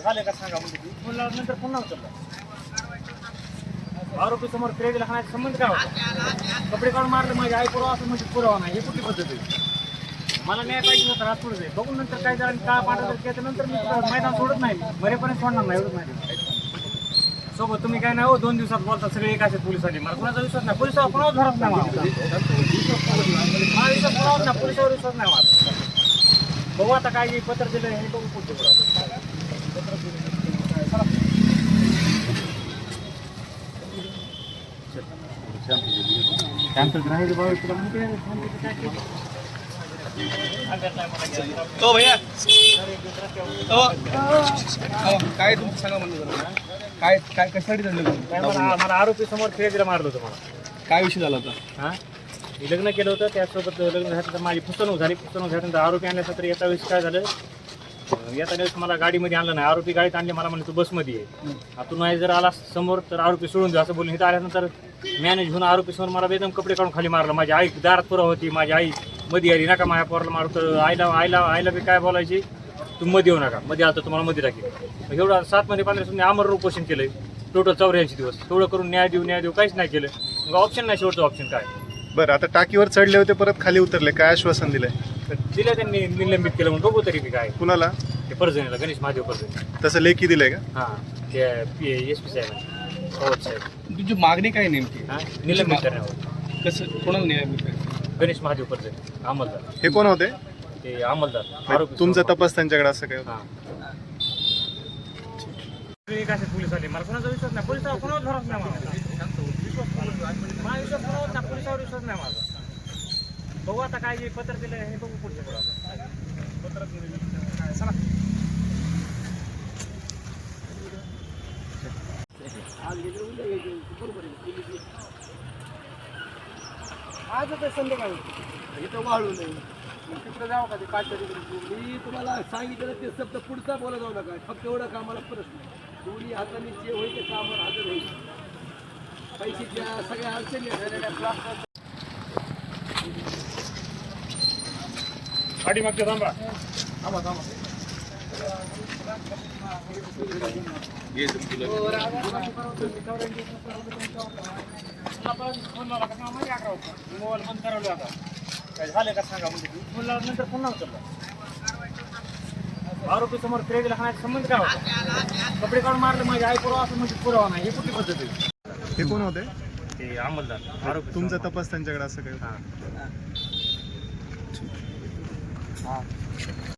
झालं का सांगा म्हणजे? ती फोन नंतर पुन्हा उचलला आरोपी समोर क्रेडीला खाण्याचा संबंध काय होता? कपडे काढून मारले माझी आई पुरावा असं म्हणजे पुरावा नाही. हे कुठली पद्धत आहे? मला न्याय पाहिजे नंतर रात पुढे बघून नंतर काय झालं काय पाठवलं त्याच्यानंतर मी मैदान सोडत नाही. मरेपर्यंत सोडणार नाही एवढंच नाही सोबत तुम्ही काय नाही हो दोन दिवसात बोलता सगळे एकाचे पोलिसांनी. मला कुणाचा विश्वास नाही. पोलिसावर कोणावर धरत नाही मला. विश्वास कोणावर नाही. पोलिसावर विश्वास नाही मला. बघू आता काय पत्र दिलं हे बघू कुठे हो भैया हो हो, काय तुमचं सांगा म्हणलं. काय काय कशासाठी झालं काय मला आरोपी समोर फिर्यादीला मारलं होतं मला. काय विषय झाला होता? हा? मी लग्न केलं होतं त्यासोबत लग्न झाल्यानंतर माझी फसवणूक झाली. फसवणूक झाल्यानंतर आरोपी आणल्यानंतर येता वेळेस काय झालं अं, येता वेळेस मला गाडीमध्ये आणलं नाही. आरोपी गाडीत आणले मला म्हणले तू बसमध्ये आहे आता नाही जर आला समोर तर आरोपी सोडून दे असं बोलून इथं आल्यानंतर मॅनेज होऊन आरोपी समोर मला बेदम कपडे काढून खाली मारलं. माझी आई दारात पुरा होती माझी आई मध्ये आली. नका माझ्या पोराला मारतो आईला आईला आईला बी काय बोलायची? तू मध्ये येऊ नका. मध्ये आलं तर तुम्हाला मध्ये टाकेल. एवढं सात मध्ये पंधरा तुम्ही आमर उपोषण केलंय. टोटल चौऱ्याऐंशी दिवस. तेवढं करून न्याय देऊ न्याय देऊ काहीच नाही केलं. मग ऑप्शन नाही शेवटचं ऑप्शन काय? बरं आता टाकीवर चढले होते परत खाली उतरले. काय आश्वासन दिलंय? तर दिलं त्यांनी निलंबित केलं म्हणून बघू तरी मी काय. कुणाला? ते परजणीला गणेश महादेव परजणी. तसं लेखी दिलंय का? हां ते एस पी साहेब पवार साहेब. तुमची मागणी काय नेमकी? हां? निलंबित करण्यावर. कसं कोणाला मिळतोय? गणेश महादेव परजणी अंमलदार. हे कोण होते? ते अंमलदार आरोपी तुमचा तपास त्यांच्याकडे असं काय होतं? हां. एक असे पोलीस आले. मला कोणाचा विश्वास नाही. पोलिसावर कोणावर धरत नाही मला विश्वास कोणावर- माझा विश्वास कोणावर नाही? पोलिसावर विश्वास नाही माझा. बघू आता काय पत्र दिलं हे बघू पुढचं पुढं. पत्र दिलं काय चला. आज होतं संध्याकाळी. इथं वाळू नाही. तिकडे जाऊ का ते काढता तिकडे मी तुम्हाला सांगितलं ते शब्द पुढचा बोला जाऊ नका. फक्त एवढा कामाला प्रश्न? दोन्ही हाताने जे होईल ते कामावर हजर होईल. पैशाच्या सगळ्या अडचणी आहेत. गाडी मागते थांबा. मोबाईल बंद करवला आता काय झालं का सांगा म्हणजे फोन लावल्यानंतर पुन्हा उचलला आरोपी समोर क्रेडीला खाण्याचा संबंध काय होता कपडे काढून मारले माझी आई पुरावा असं म्हणजे पुरावा नाही हे कुठली पद्धत आहे हे कोण होते? ते अंमलदार. आरोपी तुमचा तपास त्यांच्याकडे असं काय होतं? हां